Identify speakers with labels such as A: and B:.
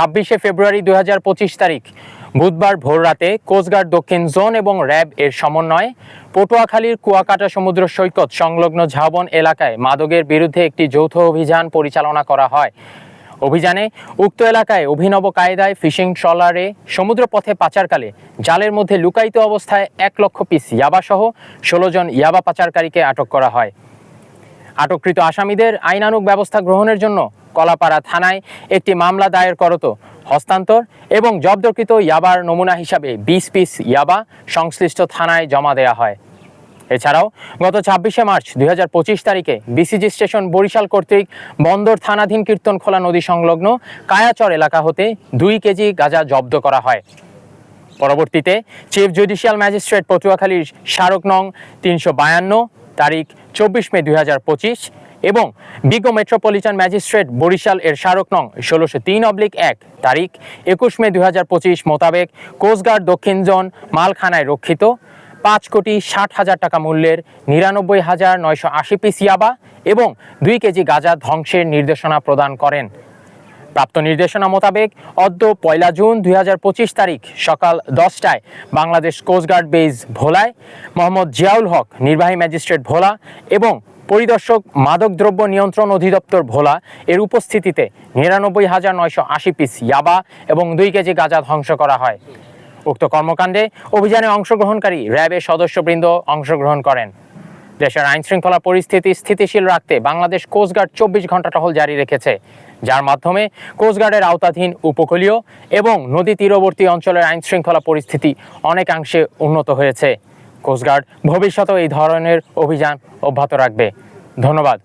A: ছাব্বিশে ফেব্রুয়ারি দুই হাজার পঁচিশ তারিখ। বুধবার ভোররাতে কোস্টগার্ড দক্ষিণ জোন এবং র্যাব এর সমন্বয়ে পটুয়াখালীর কুয়াকাটা সমুদ্র সৈকত সংলগ্ন ঝাবন এলাকায় মাদকের বিরুদ্ধে একটি যৌথ অভিযান পরিচালনা করা হয়। অভিযানে উক্ত এলাকায় অভিনব কায়দায় ফিশিং ট্রলারে সমুদ্রপথে পাচারকালে জালের মধ্যে লুকায়িত অবস্থায় এক লক্ষ পিস ইয়াবাসহ ষোলো জন ইয়াবা পাচারকারীকে আটক করা হয়। আটককৃত আসামিদের আইনানুগ ব্যবস্থা গ্রহণের জন্য কলাপাড়া থানায় একটি মামলা দায়ের করত হস্তান্তর এবং জব্দকৃত ইয়াবার নমুনা হিসাবে বিশ পিস ইয়াবা সংশ্লিষ্ট থানায় জমা দেওয়া হয়। এছাড়াও গত ছাব্বিশে মার্চ দুই হাজার পঁচিশ তারিখে বিসিজি স্টেশন বরিশাল কর্তৃক বন্দর থানাধীন কীর্তনখোলা নদী সংলগ্ন কায়াচর এলাকা হতে দুই কেজি গাঁজা জব্দ করা হয়। পরবর্তীতে চিফ জুডিশিয়াল ম্যাজিস্ট্রেট পটুয়াখালীর স্মারক নং তিনশো বায়ান্ন তারিখ চব্বিশ মে দুই হাজার পঁচিশ এবং বিগো মেট্রোপলিটন ম্যাজিস্ট্রেট বরিশাল এর স্মারক নং ষোলোশো তিন অবলিক এক তারিখ একুশ মে দু হাজার পঁচিশ মোতাবেক কোস্টগার্ড দক্ষিণ জোন মালখানায় রক্ষিত পাঁচ কোটি ষাট হাজার টাকা মূল্যের নিরানব্বই হাজার নয়শো আশি পিস ইয়াবা এবং দুই কেজি গাঁজা ধ্বংসের নির্দেশনা প্রদান করেন। প্রাপ্ত নির্দেশনা মোতাবেক অদ্য পয়লা জুন দুই হাজার পঁচিশ তারিখ সকাল দশটায় বাংলাদেশ কোস্টগার্ড বেজ ভোলায় মোহাম্মদ জিয়াউল হক, নির্বাহী ম্যাজিস্ট্রেট ভোলা এবং পরিদর্শক মাদকদ্রব্য নিয়ন্ত্রণ অধিদপ্তর ভোলা এর উপস্থিতিতে নিরানব্বই হাজার নয়শো আশি পিস ইয়াবা এবং দুই কেজি গাঁজা ধ্বংস করা হয়। উক্ত কর্মকাণ্ডে অভিযানে অংশগ্রহণকারী র্যাবের সদস্যবৃন্দ অংশগ্রহণ করেন। দেশের আইন শৃঙ্খলা পরিস্থিতি স্থিতিশীল রাখতে বাংলাদেশ কোস্টগার্ড চব্বিশ ঘণ্টা টহল জারি রেখেছে। যার মাধ্যমে কোস্টগার্ডের আওতাধীন উপকূলীয় এবং নদী তীরবর্তী অঞ্চলের আইন শৃঙ্খলা পরিস্থিতি অনেকাংশে উন্নত হয়েছে। কোস্টগার্ড ভবিষ্যতেও এই ধরনের অভিযান অব্যাহত রাখবে। ধন্যবাদ।